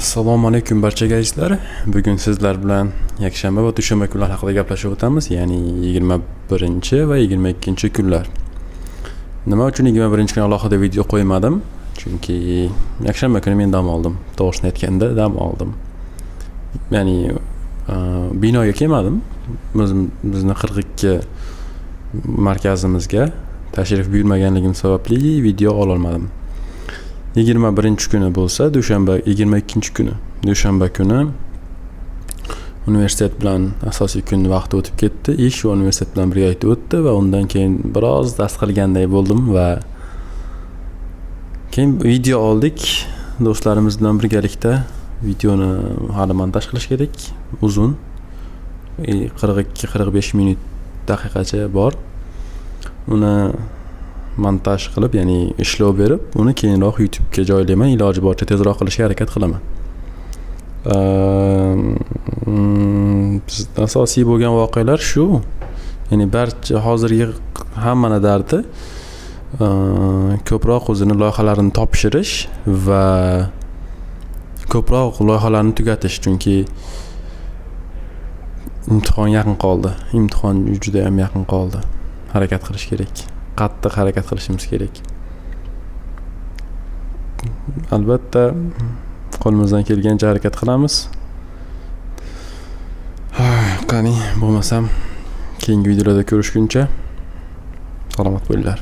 assalomu alaykum barchaga azizlar bugun sizlar bilan yakshanba va dushanba kunlari haqida gaplashib o'tamiz ya'ni yigirma birinchi va yigirma ikkinchi kunlar. Nima uchun yigirma birinchi kuni alohida video qo'ymadim? Chunki yakshanba kuni men dam oldim. To'g'risini aytganda dam oldim. Ya'ni binoga kelmadim. Bizni qirq ikki markazimizga tashrif buyurmaganligim sababli video ololmadim. Yigirma birinchi kuni bo'lsa dushanba yigirma ikkinchi kuni. Dushanba kuni universitet bilan asosiy kun vaqti o'tib ketdi. Ish va universitet bilan birgalikda o'tdi va undan keyin biroz dast qilganday bo'ldim va keyin video oldik. Do'stlarimiz bilan birgalikda videoni hali montaj qilish kerak. Uzun. E, qirq ikki qirq besh minut daqiqacha bor. Uni montaj qilib ya'ni ishlov berib uni keyinroq youtubega joylayman iloji boricha tezroq qilishga harakat qilaman. Ehm, mm, asosiy bo'lgan voqealar shu. Ya'ni barcha hozirgi hammani dardi ehm, ko'proq o'zini loyihalarini topshirish va ko'proq loyihalarni tugatish chunki imtihon yaqin qoldi. Imtihon judayam yaqin qoldi. Harakat qilish kerak. Qattiq harakat qilishimiz kerak. Albatta qo'limizdan kelgancha harakat qilamiz. Qani bo'lmasam keyingi videolarda ko'rishguncha salomat bo'linglar.